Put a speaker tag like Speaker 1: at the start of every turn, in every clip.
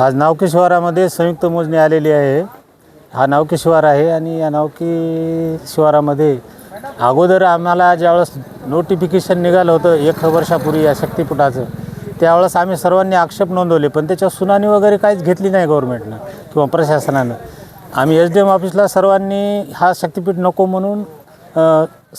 Speaker 1: आज नावकी शिवारामध्ये संयुक्त मोजणी आलेली आहे. हा नावकी शिवार आहे आणि या नावकी शिवारामध्ये अगोदर आम्हाला ज्यावेळेस नोटिफिकेशन निघालं होतं एक वर्षापूर्वी या शक्तिपीठाचं त्यावेळेस आम्ही सर्वांनी आक्षेप नोंदवले पण त्याच्यावर सुनावणी वगैरे काहीच घेतली नाही गव्हर्नमेंटनं किंवा प्रशासनानं. आम्ही एस डी एम ऑफिसला सर्वांनी हा शक्तिपीठ नको म्हणून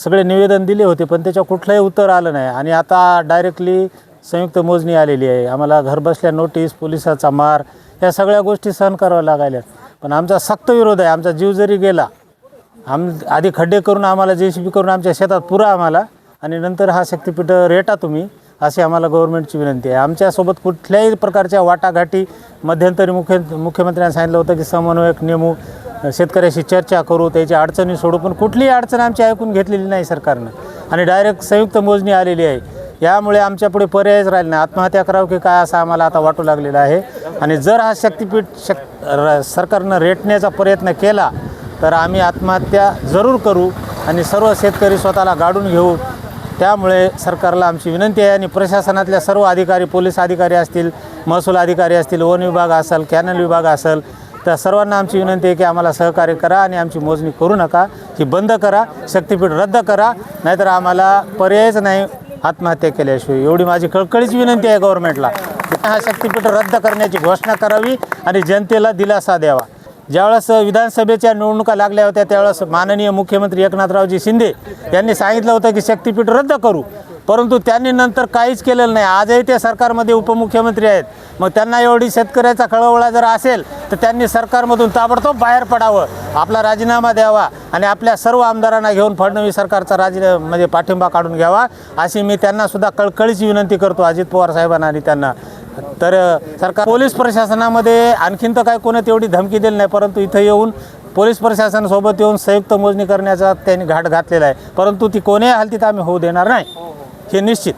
Speaker 1: सगळे निवेदन दिले होते पण त्याच्यावर कुठलंही उत्तर आलं नाही. आणि आता डायरेक्टली संयुक्त मोजणी आलेली आहे. आम्हाला घरबसल्या नोटीस पोलिसाचा मार या सगळ्या गोष्टी सहन कराव्या लागायल्या पण आमचा सक्त विरोध आहे. आमचा जीव जरी गेला आम आधी खड्डे करून आम्हाला जे सी बी करून आमच्या शेतात पुरा आम्हाला आणि नंतर हा शक्तिपीठ रेटा तुम्ही अशी आम्हाला गव्हर्नमेंटची विनंती आहे. आमच्यासोबत कुठल्याही प्रकारच्या वाटाघाटी मध्यंतरी मुख्य मुख्यमंत्र्यांनी सांगितलं होतं की समन्वयक नेमू शेतकऱ्याशी चर्चा करू त्याच्या अडचणी सोडू. पण कुठलीही अडचण आमची ऐकून घेतलेली नाही सरकारनं. आणि डायरेक्ट संयुक्त मोजणी आलेली आहे. यामुळे आमच्यापुढे पर्यायच राहिले नाही. आत्महत्या करावं की काय असं आम्हाला आता वाटू लागलेलं आहे. आणि जर हा शक्तिपीठ शक र- सरकारनं रेटण्याचा प्रयत्न केला तर आम्ही आत्महत्या जरूर करू आणि सर्व शेतकरी स्वतःला गाडून घेऊ. त्यामुळे सरकारला आमची विनंती आहे आणि प्रशासनातल्या सर्व अधिकारी पोलीस अधिकारी असतील महसूल अधिकारी असतील वन विभाग असेल कॅनल विभाग असेल त्या सर्वांना आमची विनंती आहे की आम्हाला सहकार्य करा आणि आमची मोजणी करू नका. ही बंद करा शक्तिपीठ रद्द करा नाहीतर आम्हाला पर्यायच नाही. आत्महत्या केल्याशिवाय. एवढी माझी कळकळीच विनंती आहे गव्हर्नमेंटला हा शक्तीपीठ रद्द करण्याची घोषणा करावी आणि जनतेला दिलासा द्यावा. ज्यावेळेस विधानसभेच्या निवडणुका लागल्या होत्या त्यावेळेस माननीय मुख्यमंत्री एकनाथरावजी शिंदे यांनी सांगितलं होतं की शक्तिपीठ रद्द करू. परंतु त्यांनी नंतर काहीच केलेलं नाही. आजही ते सरकारमध्ये उपमुख्यमंत्री आहेत. मग त्यांना एवढी शेतकऱ्याचा कळवळा जर असेल तर त्यांनी सरकारमधून ताबडतोब बाहेर पडावं आपला राजीनामा द्यावा आणि आपल्या सर्व आमदारांना घेऊन फडणवीस सरकारचा राजी म्हणजे पाठिंबा काढून घ्यावा अशी मी त्यांनासुद्धा कळकळीची विनंती करतो अजित पवार साहेबांना आणि त्यांना. तर सरकार पोलीस प्रशासनामध्ये आणखीन तर काय कोणी तेवढी धमकी दिली नाही परंतु इथं येऊन पोलीस प्रशासनासोबत येऊन संयुक्त मोजणी करण्याचा त्यांनी घाट घातलेला आहे. परंतु ती कोण्याही हालतीत आम्ही होऊ देणार नाही. हो, हो. हे निश्चित.